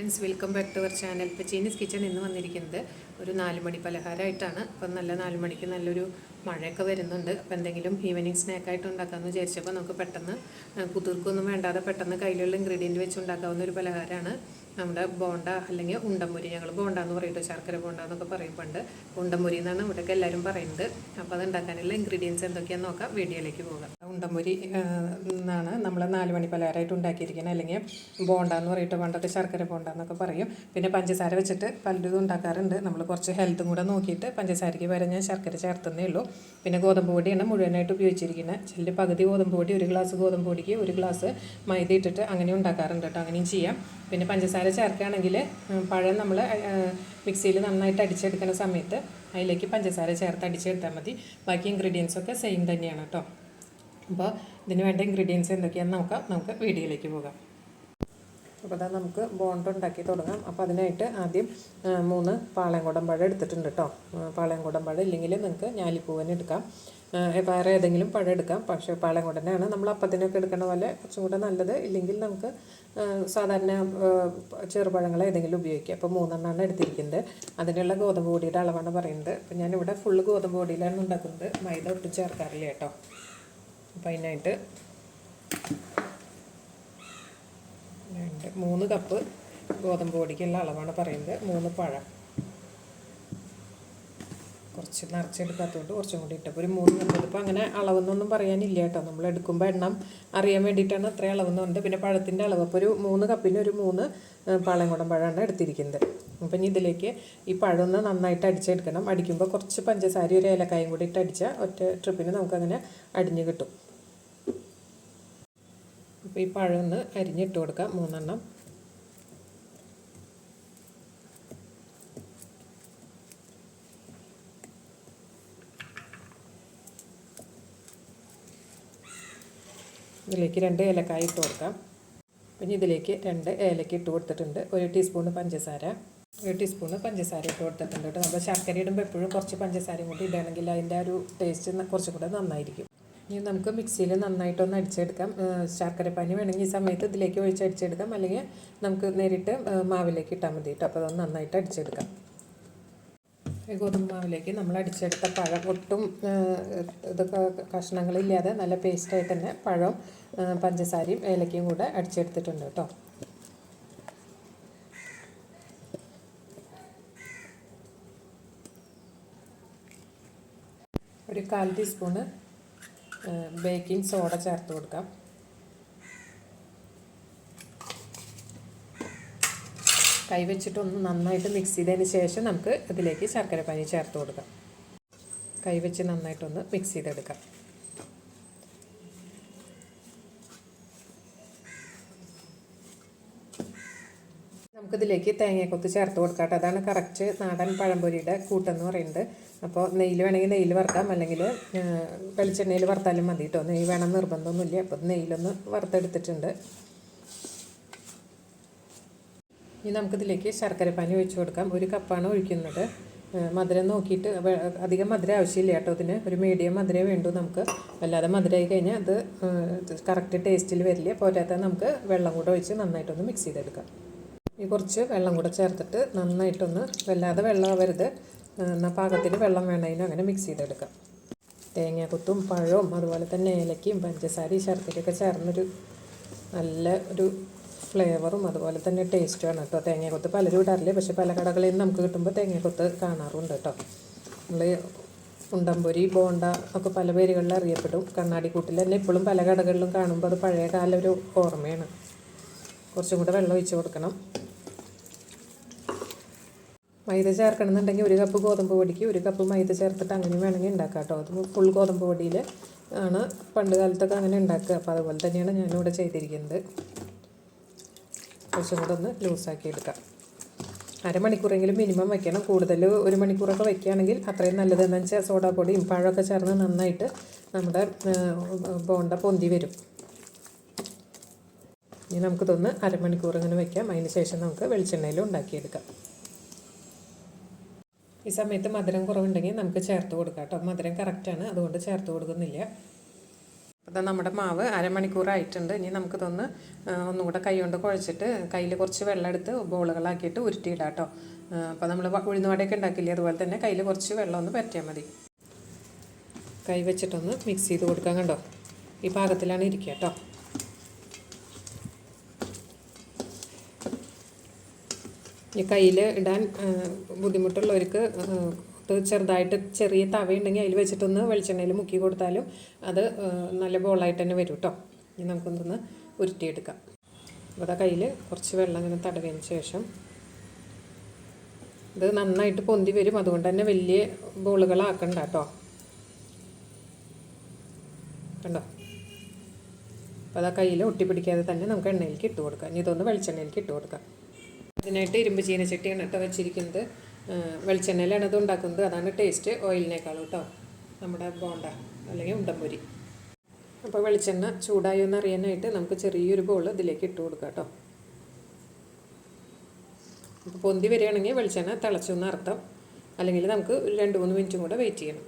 Friends welcome back to our channel. ഇപ്പോൾ Chinese kitchen ഇന്ന് വന്നിരിക്കുന്നത് ഒരു നാല് മണി പലഹാരമായിട്ടാണ്. അപ്പം നല്ല നാല് മണിക്ക് നല്ലൊരു മഴയൊക്കെ വരുന്നുണ്ട്. അപ്പോൾ എന്തെങ്കിലും ഈവനിങ് സ്നാക്കായിട്ട് ഉണ്ടാക്കാമെന്ന് വിചാരിച്ചപ്പോൾ നമുക്ക് പെട്ടെന്ന് കുതിർക്കൊന്നും വേണ്ടാതെ പെട്ടെന്ന് കയ്യിലുള്ള ഇൻഗ്രീഡിയന്റ് വെച്ച് ഉണ്ടാക്കാവുന്ന ഒരു പലഹാരമാണ്. നമ്മുടെ ബോണ്ട അല്ലെങ്കിൽ ഉണ്ടമ്പൊരി ഞങ്ങൾ ബോണ്ട എന്ന് പറയുമ്പോൾ ശർക്കര ബോണ്ട എന്നൊക്കെ പറയുമ്പോണ്ട്. പണ്ട് ഉണ്ടമ്പുരി എന്നാണ് ഇവിടെയൊക്കെ എല്ലാവരും പറയുന്നത്. അപ്പോൾ അത് ഉണ്ടാക്കാനുള്ള ഇൻഗ്രീഡിയൻസ് എന്തൊക്കെയാണെന്ന് നോക്കാം. വീഡിയോയിലേക്ക് പോകാം. ഉണ്ടമ്പുരി ആ, എന്നാണ് നമ്മൾ നാല് മണി പലഹാരമായിട്ട് ഉണ്ടാക്കിയിരിക്കുന്നത് അല്ലെങ്കിൽ ബോണ്ട എന്ന് പറയിട്ട് പണ്ടൊക്കെ ശർക്കര ബോണ്ട എന്നൊക്കെ പറയും. പിന്നെ പഞ്ചസാര വെച്ചിട്ട് പലരും ഉണ്ടാക്കാറുണ്ട്. നമ്മൾ കുറച്ച് ഹെൽത്തും കൂടെ നോക്കിയിട്ട് പഞ്ചസാരയ്ക്ക് പകരം ഞാൻ ശർക്കര ചേർത്തുന്നേ ഉള്ളൂ. പിന്നെ ഗോതമ്പ് പൊടിയാണ് മുഴുവനായിട്ട് ഉപയോഗിച്ചിരിക്കുന്നത് ചില പകുതി ഗോതമ്പ് പൊടി ഒരു ഗ്ലാസ് ഗോതമ്പ് പൊടിക്ക് ഒരു ഗ്ലാസ് മൈദ ഇട്ടിട്ട് അങ്ങനെ ഉണ്ടാക്കാറുണ്ട് കേട്ടോ അങ്ങനെയും ചെയ്യാം. പിന്നെ പഞ്ചസാര ചേർക്കുകയാണെങ്കിൽ പഴം നമ്മൾ മിക്സിയിൽ നന്നായിട്ട് അടിച്ചെടുക്കുന്ന സമയത്ത് അതിലേക്ക് പഞ്ചസാര ചേർത്ത് അടിച്ചെടുത്താൽ മതി. ബാക്കി ഇൻഗ്രീഡിയൻസൊക്കെ സെയിം തന്നെയാണ് കേട്ടോ അപ്പോൾ ഇതിന് വേണ്ട ഇൻഗ്രീഡിയൻസ് എന്തൊക്കെയാണെന്ന് നോക്കാം നമുക്ക് വീഡിയോയിലേക്ക് പോകാം. അപ്പോൾ അതാ നമുക്ക് ബോണ്ട ഉണ്ടാക്കി തുടങ്ങാം. അപ്പോൾ അതിനായിട്ട് ആദ്യം മൂന്ന് പാളയംകുടം പഴം എടുത്തിട്ടുണ്ട് കേട്ടോ. പാളയംകുടം പഴം ഇല്ലെങ്കിൽ നിങ്ങൾക്ക് ഞാലിപ്പൂവൻ എടുക്കാം. വേറെ ഏതെങ്കിലും പഴം എടുക്കാം. പക്ഷേ പാളയംകുടനാണ്. നമ്മൾ അപ്പത്തിനൊക്കെ എടുക്കുന്ന പോലെ കുറച്ചും കൂടെ നല്ലത്. ഇല്ലെങ്കിൽ നമുക്ക് സാധാരണ ചെറുപഴങ്ങൾ ഏതെങ്കിലും ഉപയോഗിക്കാം. അപ്പോൾ മൂന്നെണ്ണമാണ് എടുത്തിരിക്കുന്നത്. അതിനുള്ള ഗോതമ്പ് പൊടിയുടെ അളവാണ് പറയുന്നത്. അപ്പോൾ ഞാനിവിടെ ഫുള്ള് ഗോതമ്പ് പൊടിയിലാണ് ഉണ്ടാക്കുന്നത്. മൈദ ഒട്ടും ചേർക്കാറില്ല കേട്ടോ. അപ്പോൾ അതിനായിട്ട് രണ്ട് മൂന്ന് കപ്പ് ഗോതമ്പ് പൊടിക്കുള്ള അളവാണ് പറയുന്നത്. മൂന്ന് പഴം. കുറച്ച് നിറച്ചെടുക്കാത്തതുകൊണ്ട് കുറച്ചും കൂടി ഇട്ടപ്പോൾ ഒരു മൂന്ന് കപ്പ് ഇപ്പോൾ അങ്ങനെ അളവെന്നൊന്നും പറയാനില്ല കേട്ടോ. നമ്മൾ എടുക്കുമ്പോൾ എണ്ണം അറിയാൻ വേണ്ടിയിട്ടാണ് അത്രയും അളവെന്നുണ്ട്. പിന്നെ പഴത്തിന്റെ അളവ്. അപ്പോൾ ഒരു മൂന്ന് കപ്പിന് ഒരു മൂന്ന് പാളയംകുടം പഴമാണ് എടുത്തിരിക്കുന്നത്. അപ്പം ഇനി ഇതിലേക്ക് ഈ പഴം ഒന്ന് നന്നായിട്ട് അടിച്ചെടുക്കണം. അടിക്കുമ്പോൾ കുറച്ച് പഞ്ചസാര ഒരു ഏലക്കായും കൂടി ഇട്ട് അടിച്ചാൽ ഒറ്റ ട്രിപ്പിന് നമുക്കങ്ങനെ അടിഞ്ഞ് കിട്ടും. അപ്പോൾ ഈ പഴം ഒന്ന് അരിഞ്ഞിട്ട് കൊടുക്കാം. മൂന്നെണ്ണം. ഇതിലേക്ക് രണ്ട് ഏലക്കായ ഇട്ട് കൊടുക്കാം. പിന്നെ ഇതിലേക്ക് രണ്ട് ഏലക്ക ഇട്ട് കൊടുത്തിട്ടുണ്ട്. ഒരു ടീസ്പൂൺ പഞ്ചസാര. ഒരു ടീസ്പൂൺ പഞ്ചസാര ഇട്ട് കൊടുത്തിട്ടുണ്ട് കേട്ടോ. നമ്മൾ ശർക്കര ഇടുമ്പോൾ എപ്പോഴും കുറച്ച് പഞ്ചസാരയും കൂടി ഇടുകയാണെങ്കിൽ അതിന്റെ ഒരു ടേസ്റ്റ് കുറച്ചും കൂടെ നന്നായിരിക്കും. ഇനി നമുക്ക് മിക്സിയിൽ നന്നായിട്ടൊന്ന് അടിച്ചെടുക്കാം. ശർക്കര ശർക്കരപ്പാനി വേണമെങ്കിൽ ഈ സമയത്ത് ഇതിലേക്ക് ഒഴിച്ച് അടിച്ചെടുക്കാം. അല്ലെങ്കിൽ നമുക്ക് നേരിട്ട് മാവിലേക്ക് ഇട്ടാൽ മതി കേട്ടോ. അപ്പോൾ അതൊന്ന് നന്നായിട്ട് അടിച്ചെടുക്കാം. ഗോതമ്പ് മാവിലേക്ക് നമ്മൾ അടിച്ചെടുത്ത പഴം ഒട്ടും ഇതൊക്കെ കഷ്ണങ്ങളില്ലാതെ നല്ല പേസ്റ്റായിട്ട് തന്നെ പഴം പഞ്ചസാരയും ഏലക്കയും കൂടെ അടിച്ചെടുത്തിട്ടുണ്ട് കേട്ടോ. ഒരു കാൽ ടീസ്പൂണ് ബേക്കിംഗ് സോഡ ചേർത്ത് കൊടുക്കാം. കൈ വെച്ചിട്ടൊന്ന് നന്നായിട്ട് മിക്സ് ചെയ്തതിന് ശേഷം നമുക്ക് അതിലേക്ക് ശർക്കര പനി ചേർത്ത് കൊടുക്കാം. കൈവച്ച് നന്നായിട്ടൊന്ന് മിക്സ് ചെയ്തെടുക്കാം. നമുക്കിതിലേക്ക് തേങ്ങയൊക്കൊത്ത് ചേർത്ത് കൊടുക്കാം അതാണ് കറക്റ്റ് നാടൻ പഴംപൊരിയുടെ കൂട്ടെന്ന് പറയുന്നത്. അപ്പോൾ നെയ്യിൽ വേണമെങ്കിൽ നെയ്യിൽ വറുക്കാം അല്ലെങ്കിൽ വെളിച്ചെണ്ണയിൽ വറുത്താലും മതി കേട്ടോ നെയ്യ് വേണം നിർബന്ധമൊന്നുമില്ല. അപ്പോൾ നെയ്യിലൊന്ന് വറുത്തെടുത്തിട്ടുണ്ട്. ഇനി നമുക്കിതിലേക്ക് ശർക്കരപ്പാനി ഒഴിച്ചു കൊടുക്കാം. ഒരു കപ്പാണ് ഒഴിക്കുന്നത്. മധുരം നോക്കിയിട്ട് അധികം മധുരം ആവശ്യമില്ല കേട്ടോ ഇതിന് ഒരു മീഡിയം മധുരമേ വേണ്ടൂ നമുക്ക്. വല്ലാതെ മധുരമായി കഴിഞ്ഞാൽ അത് കറക്റ്റ് ടേസ്റ്റിൽ വരില്ല. പോരാത്ത നമുക്ക് വെള്ളം കൂടെ ഒഴിച്ച് നന്നായിട്ടൊന്ന് മിക്സ് ചെയ്തെടുക്കാം. ഈ കുറച്ച് വെള്ളം കൂടെ ചേർത്തിട്ട് നന്നായിട്ടൊന്ന് വല്ലാതെ വെള്ളം ആവരുത് എന്നാൽ പാകത്തിന് വെള്ളം വേണമെങ്കിലും അങ്ങനെ മിക്സ് ചെയ്തെടുക്കാം. തേങ്ങാക്കൊത്തും പഴവും അതുപോലെ തന്നെ ഏലക്കയും പഞ്ചസാരയും ശർക്കരയൊക്കെ ചേർന്നൊരു നല്ല ഒരു ഫ്ലേവറും അതുപോലെ തന്നെ ടേസ്റ്റുമാണ് കേട്ടോ. തേങ്ങാക്കൊത്ത് പലരും ഇടാറില്ല? പക്ഷേ പല കടകളിൽ നിന്ന് നമുക്ക് കിട്ടുമ്പോൾ തേങ്ങാക്കൊത്ത് കാണാറുണ്ട് കേട്ടോ. നമ്മൾ ഉണ്ടംപൊരി ബോണ്ട ഒക്കെ പല പേരുകളിൽ അറിയപ്പെടും. കണ്ണാടിക്കൂട്ടിൽ തന്നെ ഇപ്പോഴും പല കടകളിലും കാണുമ്പോൾ അത് പഴയ കാല ഒരു ഓർമ്മയാണ്. കുറച്ചും കൂടെ വെള്ളം ഒഴിച്ച് കൊടുക്കണം. മൈദ ചേർക്കണമെന്നുണ്ടെങ്കിൽ ഒരു കപ്പ് ഗോതമ്പ് പൊടിക്ക് ഒരു കപ്പ് മൈദ ചേർത്തിട്ട് അങ്ങനെ വേണമെങ്കിൽ ഉണ്ടാക്കാം കേട്ടോ. അത് ഫുൾ ഗോതമ്പ് പൊടിയിൽ ആണ് പണ്ട് കാലത്തൊക്കെ അങ്ങനെ ഉണ്ടാക്കുക. അപ്പോൾ അതുപോലെ തന്നെയാണ് ഞാനിവിടെ ചെയ്തിരിക്കുന്നത്. കുറച്ചും കൂടെ ഒന്ന് ലൂസാക്കി എടുക്കാം. അരമണിക്കൂറെങ്കിലും മിനിമം വെക്കണം. കൂടുതൽ ഒരു മണിക്കൂറൊക്കെ വെക്കുകയാണെങ്കിൽ അത്രയും നല്ലത്. എന്താണെന്ന് വെച്ചാൽ സോഡാപ്പൊടിയും പഴമൊക്കെ ചേർന്ന് നന്നായിട്ട് നമ്മുടെ ബോണ്ട പൊന്തി വരും. ഇനി നമുക്കിതൊന്ന് അരമണിക്കൂർ അങ്ങനെ വെക്കാം. അതിന് ശേഷം നമുക്ക് വെളിച്ചെണ്ണയിൽ ഉണ്ടാക്കിയെടുക്കാം. ഈ സമയത്ത് മധുരം കുറവുണ്ടെങ്കിൽ നമുക്ക് ചേർത്ത് കൊടുക്കാം കേട്ടോ. മധുരം കറക്റ്റാണ് അതുകൊണ്ട് ചേർത്ത് കൊടുക്കുന്നില്ല. അപ്പോൾ നമ്മുടെ മാവ് അരമണിക്കൂറായിട്ടുണ്ട് ഇനി നമുക്കിതൊന്ന് ഒന്നുകൂടെ ഒന്നും കൂടെ കൈ കൊണ്ട് കുഴച്ചിട്ട് കയ്യിൽ കുറച്ച് വെള്ളം എടുത്ത് ബോളുകളാക്കിയിട്ട് ഉരുട്ടിയിടാം കേട്ടോ. അപ്പോൾ നമ്മൾ ഉഴുന്നുവടയൊക്കെ ഉണ്ടാക്കില്ലേ അതുപോലെ തന്നെ കയ്യിൽ കുറച്ച് വെള്ളം ഒന്ന് പറ്റിയാൽ മതി. കൈ വെച്ചിട്ടൊന്ന് മിക്സ് ചെയ്ത് കൊടുക്കാൻ കണ്ടോ? ഈ പാകത്തിലാണ് ഇരിക്കുക കേട്ടോ. ഈ കയ്യിൽ ഇടാൻ ബുദ്ധിമുട്ടുള്ളവർക്ക് ചെറുതായിട്ട് ചെറിയ തവയുണ്ടെങ്കിൽ അതിൽ വെച്ചിട്ടൊന്ന് വെളിച്ചെണ്ണയിൽ മുക്കി കൊടുത്താലും അത് നല്ല ബോളായിട്ട് തന്നെ വരും കേട്ടോ ഇനി നമുക്കൊന്ന് ഉരുട്ടിയെടുക്കാം. അപ്പോൾ അതാ കയ്യിൽ കുറച്ച് വെള്ളം ഇങ്ങനെ തടവിയതിന് ശേഷം ഇത് നന്നായിട്ട് പൊന്തി വരും. അതുകൊണ്ട് തന്നെ വലിയ ബോളുകളാക്കണ്ട കേട്ടോ കണ്ടോ? അപ്പോൾ അതാ കയ്യിൽ ഒട്ടിപ്പിടിക്കാതെ തന്നെ നമുക്ക് എണ്ണയിലേക്ക് ഇട്ട് കൊടുക്കാം. ഇനി ഇതൊന്ന് വെളിച്ചെണ്ണയിലേക്ക് ഇട്ട് കൊടുക്കാം. ഇതിനായിട്ട് ഇരുമ്പ് ചീനച്ചട്ടിയാണ് കേട്ടോ വെച്ചിരിക്കുന്നത്. വെളിച്ചെണ്ണയിലാണ് ഇത് ഉണ്ടാക്കുന്നത്. അതാണ് ടേസ്റ്റ് ഓയിലിനേക്കാളും കേട്ടോ. നമ്മുടെ ബോണ്ട അല്ലെങ്കിൽ ഉണ്ടംപൊരി. അപ്പോൾ വെളിച്ചെണ്ണ ചൂടായോ എന്ന് അറിയാനായിട്ട് നമുക്ക് ചെറിയൊരു ബോൾ ഇതിലേക്ക് ഇട്ട് കൊടുക്കാം കേട്ടോ. അപ്പോൾ പൊന്തി വരികയാണെങ്കിൽ വെളിച്ചെണ്ണ തിളച്ചു എന്ന് അർത്ഥം അല്ലെങ്കിൽ നമുക്ക് ഒരു രണ്ട് മൂന്ന് മിനിറ്റും കൂടെ വെയിറ്റ് ചെയ്യണം.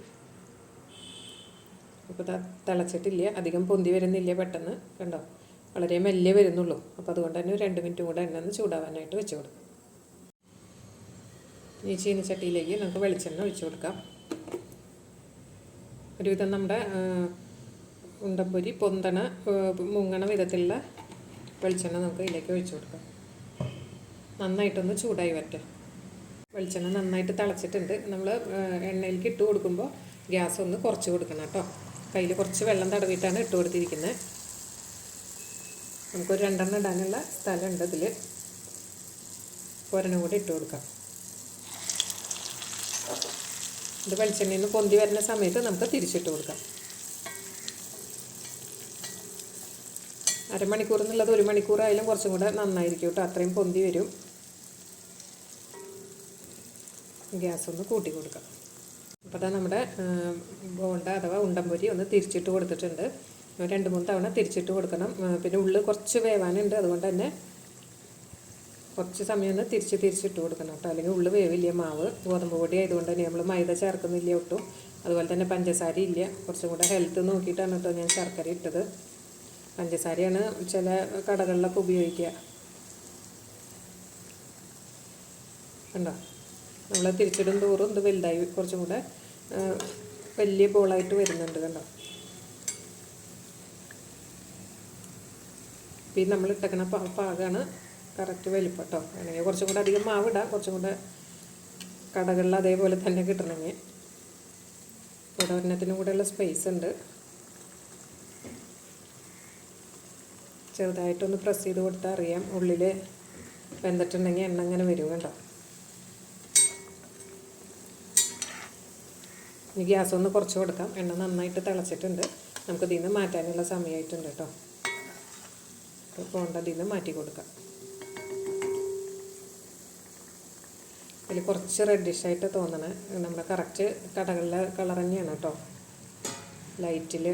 അപ്പോൾ തിളച്ചിട്ടില്ല. അധികം പൊന്തി വരുന്നില്ല പെട്ടെന്ന്. കണ്ടോ? വളരെ മെല്ലെ വരുന്നുള്ളൂ. അപ്പോൾ അതുകൊണ്ട് തന്നെ രണ്ട് മിനിറ്റും കൂടെ എണ്ണ ഒന്ന് ചൂടാവാനായിട്ട് വെച്ച് കൊടുക്കും. ഈ ചീനച്ചട്ടിയിലേക്ക് നമുക്ക് വെളിച്ചെണ്ണ ഒഴിച്ചു കൊടുക്കാം. ഒരുവിധം നമ്മുടെ ഉണ്ടപ്പൊരി പൊന്തണ മുങ്ങണ വിധത്തിലുള്ള വെളിച്ചെണ്ണ നമുക്ക് ഇതിലേക്ക് ഒഴിച്ചു കൊടുക്കാം. നന്നായിട്ടൊന്ന് ചൂടായി വരട്ടെ. വെളിച്ചെണ്ണ നന്നായിട്ട് തിളച്ചിട്ടുണ്ട്. നമ്മൾ എണ്ണയിലേക്ക് ഇട്ട് കൊടുക്കുമ്പോൾ ഗ്യാസ് ഒന്ന് കുറച്ച് കൊടുക്കണം കേട്ടോ. കയ്യിൽ കുറച്ച് വെള്ളം തടവിയിട്ടാണ് ഇട്ട് കൊടുത്തിരിക്കുന്നത് നമുക്കൊരു രണ്ടെണ്ണം ഇടാനുള്ള സ്ഥലമുണ്ട് ഇതിൽ ഒരെണ്ണം കൂടി ഇട്ട് കൊടുക്കാം. ഇത് വെളിച്ചെണ്ണയിൽ നിന്ന് പൊന്തി വരുന്ന സമയത്ത് നമുക്ക് തിരിച്ചിട്ട് കൊടുക്കാം. അരമണിക്കൂർ എന്നുള്ളത് ഒരു മണിക്കൂറായാലും കുറച്ചും കൂടെ നന്നായിരിക്കും കേട്ടോ. അത്രയും പൊന്തി വരും. ഗ്യാസ് ഒന്ന് കൂട്ടി കൊടുക്കാം. അപ്പോൾ നമ്മുടെ ബോണ്ട അഥവാ ഉണ്ടംപൊരി ഒന്ന് തിരിച്ചിട്ട് കൊടുത്തിട്ടുണ്ട്. രണ്ട് മൂന്ന് തവണ തിരിച്ചിട്ട് കൊടുക്കണം. പിന്നെ ഉള്ളിൽ കുറച്ച് വേവാനുണ്ട്. അതുകൊണ്ട് തന്നെ കുറച്ച് സമയം ഒന്ന് തിരിച്ച് തിരിച്ചിട്ട് കൊടുക്കണം കേട്ടോ. അല്ലെങ്കിൽ ഉള്ളു വേവില്ല മാവ്. ഗോതമ്പ് പൊടി ആയതുകൊണ്ട് തന്നെ നമ്മൾ മൈദ ചേർക്കുന്നില്ല ഒട്ടും. അതുപോലെ തന്നെ പഞ്ചസാര ഇല്ല. കുറച്ചും കൂടെ ഹെൽത്ത് നോക്കിയിട്ടാണ് കേട്ടോ ഞാൻ ശർക്കര ഇട്ടത്. പഞ്ചസാരയാണ് ചില കടകളിലൊക്കെ ഉപയോഗിക്കുക. കണ്ടോ? നമ്മൾ തിരിച്ചിടും തോറും ഇത് വലുതായി കുറച്ചും കൂടെ വലിയ ബോളായിട്ട് വരുന്നുണ്ട് കണ്ടോ? പിന്നെ നമ്മൾ ഇട്ടക്കണ പാകമാണ് കറക്റ്റ് വലിപ്പം കേട്ടോ അല്ലെങ്കിൽ കുറച്ചും കൂടെ അധികം മാവ് ഇടാം കുറച്ചും കൂടെ കടകളിൽ അതേപോലെ തന്നെ കിട്ടണമെങ്കിൽ. ഇവിടെ ഒരെണ്ണത്തിനും കൂടെയുള്ള സ്പേസ് ഉണ്ട്. ചെറുതായിട്ടൊന്ന് പ്രസ് ചെയ്ത് കൊടുത്താൽ അറിയാം ഉള്ളിൽ വെന്തിട്ടുണ്ടെങ്കിൽ എണ്ണ അങ്ങനെ വരും കേട്ടോ. ഇനി ഗ്യാസ് ഒന്ന് കുറച്ച് കൊടുക്കാം. എണ്ണ നന്നായിട്ട് തിളച്ചിട്ടുണ്ട്. നമുക്ക് ഇതിൽ നിന്ന് മാറ്റാനുള്ള സമയമായിട്ടുണ്ട് കേട്ടോ. അപ്പോൾ പോണ്ട നിന്ന് മാറ്റി കൊടുക്കാം. അതിൽ കുറച്ച് റെഡിഷായിട്ട് തോന്നണേ. നമ്മുടെ കറക്റ്റ് കടകളിലെ കളർ തന്നെയാണ് കേട്ടോ. ലൈറ്റിൽ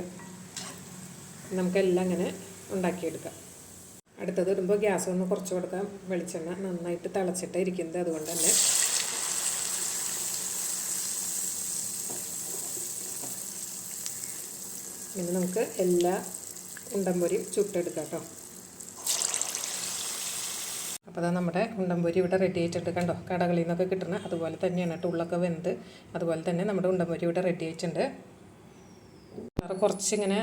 നമുക്കെല്ലാം അങ്ങനെ ഉണ്ടാക്കിയെടുക്കാം. അടുത്തത് ഇടുമ്പോൾ ഗ്യാസ് ഒന്ന് കുറച്ച് കൊടുക്കാം. വെളിച്ചെണ്ണ നന്നായിട്ട് തിളച്ചിട്ട് ഇരിക്കുന്നത്. അതുകൊണ്ട് തന്നെ ഇനി നമുക്ക് എല്ലാ ഉണ്ടംപൊരിയും ചുട്ടെടുക്കാം കേട്ടോ. അപ്പോൾ അതാ നമ്മുടെ ഉണ്ടംപൊരി ഇവിടെ റെഡി ആയിട്ടുണ്ട് കണ്ടോ? കടകളിൽ നിന്നൊക്കെ കിട്ടുന്ന അതുപോലെ തന്നെയാണ് കേട്ടോ ഉള്ളൊക്കെ വെന്ത്. അതുപോലെ തന്നെ നമ്മുടെ ഉണ്ടംപൊരി ഇവിടെ റെഡി ആയിട്ടുണ്ട്. കളർ കുറച്ചിങ്ങനെ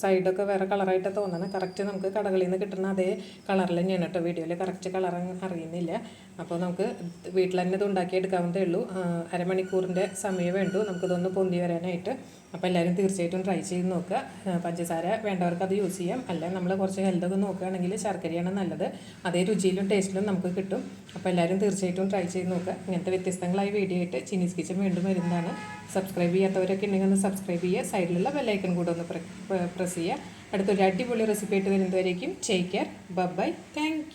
സൈഡൊക്കെ വേറെ കളറായിട്ട് തോന്നണം കറക്റ്റ് നമുക്ക് കടകളിൽ നിന്ന് കിട്ടുന്ന അതേ കളറിൽ തന്നെയാണ് കേട്ടോ വീഡിയോയിൽ കറക്റ്റ് കളർ അറിയുന്നില്ല. അപ്പോൾ നമുക്ക് വീട്ടിൽ തന്നെ ഇത് ഉണ്ടാക്കിയെടുക്കാവുന്നതേ ഉള്ളൂ. അരമണിക്കൂറിന്റെ സമയം വേണ്ടു നമുക്കിതൊന്ന് പൊന്തി വരാനായിട്ട്. അപ്പോൾ എല്ലാവരും തീർച്ചയായിട്ടും ട്രൈ ചെയ്ത് നോക്കുക. പഞ്ചസാര വേണ്ടവർക്ക് അത് യൂസ് ചെയ്യാം. അല്ല നമ്മൾ കുറച്ച് ഹെൽത്തൊക്കെ നോക്കുകയാണെങ്കിൽ ശർക്കരയാണ് നല്ലത്. അതേ രുചിയിലും ടേസ്റ്റിലും നമുക്ക് കിട്ടും. അപ്പോൾ എല്ലാവരും തീർച്ചയായിട്ടും ട്രൈ ചെയ്ത് നോക്കുക. ഇങ്ങനത്തെ വ്യത്യസ്തങ്ങളായ വീഡിയോ ആയിട്ട് ചിനീസ് കിച്ചൻ വീണ്ടും വരുന്നതാണ്. സബ്സ്ക്രൈബ് ചെയ്യാത്തവരൊക്കെ ഉണ്ടെങ്കിൽ ഒന്ന് സബ്സ്ക്രൈബ് ചെയ്യുക. സൈഡിലുള്ള ബെല്ലൈക്കൺ കൂടെ ഒന്ന് പ്രസ് ചെയ്യുക. അടുത്തൊരു അടിപൊളി റെസിപ്പി ആയിട്ട് വരുന്നതുവരേക്കും. Take care bye thank